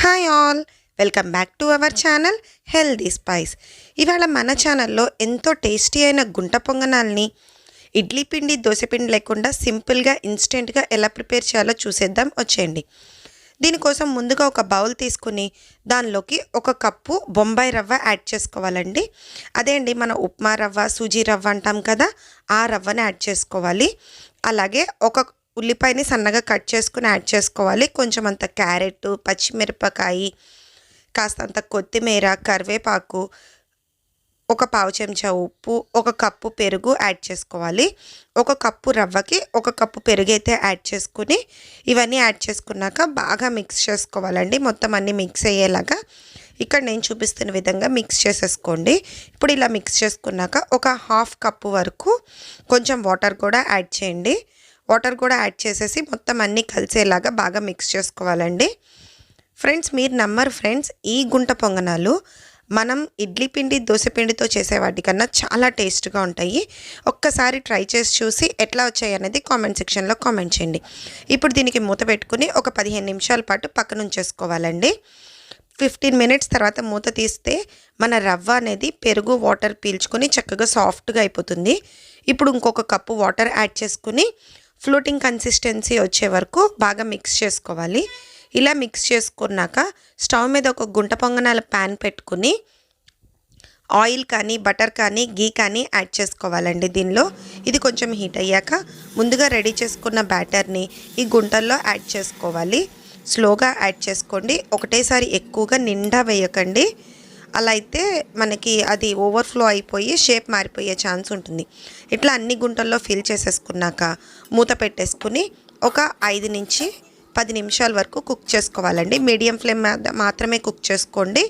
Hi all welcome back to our channel healthy spice ఇవాళ మన ఛానల్లో ఎంతో టేస్టీ అయిన గుంట పొంగనాల్ని ఇడ్లీ పిండి దోశపిండి లేకుండా సింపుల్గా ఇన్స్టెంట్గా ఎలా ప్రిపేర్ చేయాలో చూసేద్దాం. వచ్చేయండి. దీనికోసం ముందుగా ఒక బౌల్ తీసుకుని దానిలోకి ఒక కప్పు బొంబాయి రవ్వ యాడ్ చేసుకోవాలండి. అదే అండి మన ఉప్మా రవ్వ సూజీ రవ్వ అంటాం కదా ఆ రవ్వని యాడ్ చేసుకోవాలి. అలాగే ఒక ఉల్లిపాయని సన్నగా కట్ చేసుకుని యాడ్ చేసుకోవాలి. కొంచెం అంత క్యారెట్ పచ్చిమిరపకాయ కాస్తంత కొత్తిమీర కరివేపాకు ఒక పావు చెంచా ఉప్పు ఒక కప్పు పెరుగు యాడ్ చేసుకోవాలి. ఒక కప్పు రవ్వకి ఒక కప్పు పెరుగు అయితే యాడ్ చేసుకుని ఇవన్నీ యాడ్ చేసుకున్నాక బాగా మిక్స్ చేసుకోవాలండి. మొత్తం అన్నీ మిక్స్ అయ్యేలాగా ఇక్కడ నేను చూపిస్తున్న విధంగా మిక్స్ చేసేసుకోండి. ఇప్పుడు ఇలా మిక్స్ చేసుకున్నాక ఒక హాఫ్ కప్పు వరకు కొంచెం వాటర్ కూడా యాడ్ చేయండి. వాటర్ కూడా యాడ్ చేసేసి మొత్తం అన్నీ కలిసేలాగా బాగా మిక్స్ చేసుకోవాలండి. ఫ్రెండ్స్ మీరు నమ్మరు ఫ్రెండ్స్ ఈ గుంట పొంగనాలు మనం ఇడ్లీ పిండి దోశ పిండితో చేసే వాటికన్నా చాలా టేస్ట్గా ఉంటాయి. ఒక్కసారి ట్రై చేసి చూసి ఎట్లా వచ్చాయి అనేది కామెంట్ సెక్షన్లో కామెంట్ చేయండి. ఇప్పుడు దీనికి మూత పెట్టుకుని ఒక పదిహేను నిమిషాల పాటు పక్కన ఉంచేసుకోవాలండి. ఫిఫ్టీన్ మినిట్స్ తర్వాత మూత తీస్తే మన రవ్వ అనేది పెరుగు వాటర్ పీల్చుకొని చక్కగా సాఫ్ట్గా అయిపోతుంది. ఇప్పుడు ఇంకొక కప్పు వాటర్ యాడ్ చేసుకుని ఫ్లోటింగ్ కన్సిస్టెన్సీ వచ్చే వరకు బాగా మిక్స్ చేసుకోవాలి. ఇలా మిక్స్ చేసుకున్నాక స్టవ్ మీద ఒక గుంట పొంగనాల ప్యాన్ పెట్టుకుని ఆయిల్ కానీ బటర్ కానీ గీ కానీ యాడ్ చేసుకోవాలండి దీనిలో. ఇది కొంచెం హీట్ అయ్యాక ముందుగా రెడీ చేసుకున్న బ్యాటర్ని ఈ గుంటల్లో యాడ్ చేసుకోవాలి. స్లోగా యాడ్ చేసుకోండి. ఒకటేసారి ఎక్కువగా నిండా వేయకండి. అలా అయితే మనకి అది ఓవర్ఫ్లో అయిపోయి షేప్ మారిపోయే ఛాన్స్ ఉంటుంది. ఇట్లా అన్ని గుంటల్లో ఫిల్ చేసేసుకున్నాక మూత పెట్టేసుకుని ఒక ఐదు నుంచి పది నిమిషాల వరకు కుక్ చేసుకోవాలండి. మీడియం ఫ్లేమ్ మాత్రమే కుక్ చేసుకోండి.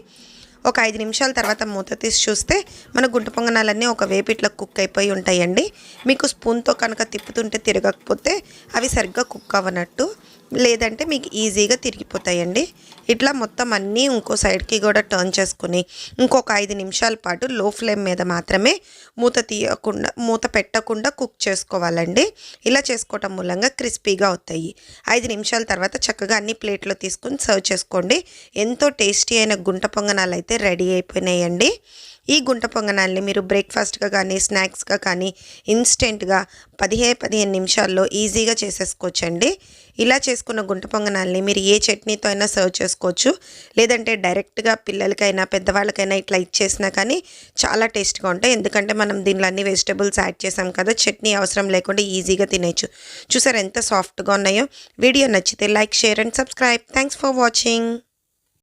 ఒక ఐదు నిమిషాల తర్వాత మూత తీసి చూస్తే మన గుంట పొంగనాలన్నీ ఒక వేపు ఇట్లా కుక్ అయిపోయి ఉంటాయండి. మీకు స్పూన్తో కనుక తిప్పుతుంటే తిరగకపోతే అవి సరిగ్గా కుక్ అవ్వనట్టు. లేదంటే మీకు ఈజీగా తిరిగిపోతాయండి. ఇట్లా మొత్తం అన్నీ ఇంకో సైడ్కి కూడా టర్న్ చేసుకుని ఇంకొక ఐదు నిమిషాల పాటు లో ఫ్లేమ్ మీద మాత్రమే మూత తీయకుండా మూత పెట్టకుండా కుక్ చేసుకోవాలండి. ఇలా చేసుకోవటం మూలంగా క్రిస్పీగా అవుతాయి. ఐదు నిమిషాల తర్వాత చక్కగా అన్ని ప్లేట్లో తీసుకుని సర్వ్ చేసుకోండి. ఎంతో టేస్టీ అయిన గుంట పొంగనాలు అయితే రెడీ అయిపోయినాయండి. ఈ గుంట పొంగనాల్ని మీరు బ్రేక్ఫాస్ట్గా కానీ స్నాక్స్గా కానీ ఇన్స్టెంట్గా పదిహే పదిహేను నిమిషాల్లో ఈజీగా చేసేసుకోవచ్చండి. ఇలా చేసుకున్న గుంట పొంగనాల్ని మీరు ఏ చట్నీతో అయినా సర్వ్ చేసుకోవచ్చు. లేదంటే డైరెక్ట్గా పిల్లలకైనా పెద్దవాళ్ళకైనా ఇట్లా ఇచ్చేసినా కానీ చాలా టేస్ట్గా ఉంటాయి. ఎందుకంటే మనం దీనిలో అన్ని వెజిటబుల్స్ యాడ్ చేసాం కదా చట్నీ అవసరం లేకుండా ఈజీగా తినేయచ్చు. చూసారు ఎంత సాఫ్ట్గా ఉన్నాయో? వీడియో నచ్చితే like share and subscribe. Thanks for watching.